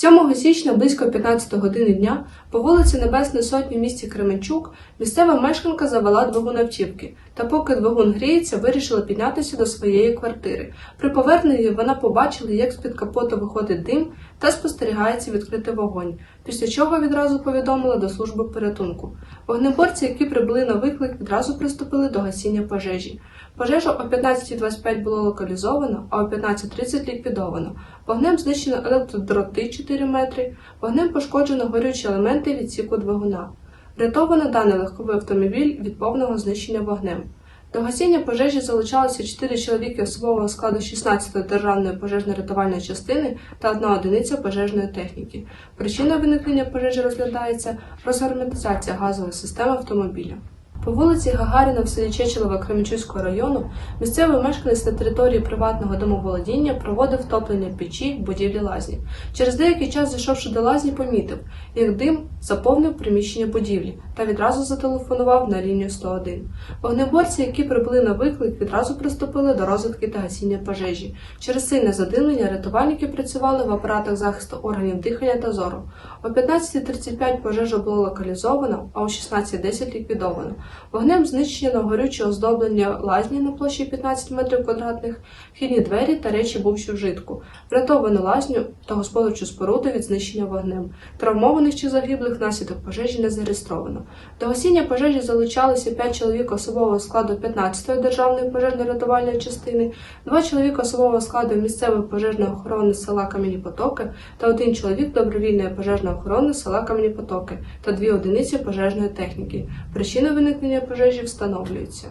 7 січня близько 15 години дня по вулиці Небесної Сотні в місті Кременчук місцева мешканка завела двигун автівки, та поки двигун гріється, вирішила піднятися до своєї квартири. При поверненні вона побачила, як з-під капоту виходить дим та спостерігається відкритий вогонь, після чого відразу повідомила до служби порятунку. Вогнеборці, які прибули на виклик, відразу приступили до гасіння пожежі. Пожежу о 15.25 було локалізовано, а о 15.30 ліквідовано. Вогнем знищено електродроти 4 метри, вогнем пошкоджено горючі елементи відсіку двигуна. Врятовано даний легковий автомобіль від повного знищення вогнем. До гасіння пожежі залучалися 4 чоловіки особового складу 16-ї державної пожежно-рятувальної частини та одна одиниця пожежної техніки. Причиною виникнення пожежі розглядається розгерметизація газової системи автомобіля. По вулиці Гагаріна в селі Чечелева Кременчуцького району місцевий мешканець на території приватного домоволодіння проводив топлення печі в будівлі лазні. Через деякий час, зайшовши до лазні, помітив, як дим заповнив приміщення будівлі та відразу зателефонував на лінію 101. Вогнеборці, які прибули на виклик, відразу приступили до розвитки та гасіння пожежі. Через сильне задимлення рятувальники працювали в апаратах захисту органів дихання та зору. О 15.35 пожежа було локалізовано, а о 16.10 ліквідовано. Вогнем знищено горюче оздоблення лазні на площі 15 метрів квадратних, вхідні двері та речі бувші вжитку. Врятовано лазню та господарчу споруду від знищення вогнем. Травмованих чи загиблих внаслідок пожежі не зареєстровано. До гасіння пожежі залучалися 5 чоловік особового складу 15-ї державної пожежно-рятувальної частини, 2 чоловіка особового складу місцевої пожежної охорони села Кам'яні Потоки та один чоловік добровільної пожежної охорони села Кам'яні Потоки та дві одиниці пожежної техніки. Причина виникнення пожежі встановлюється.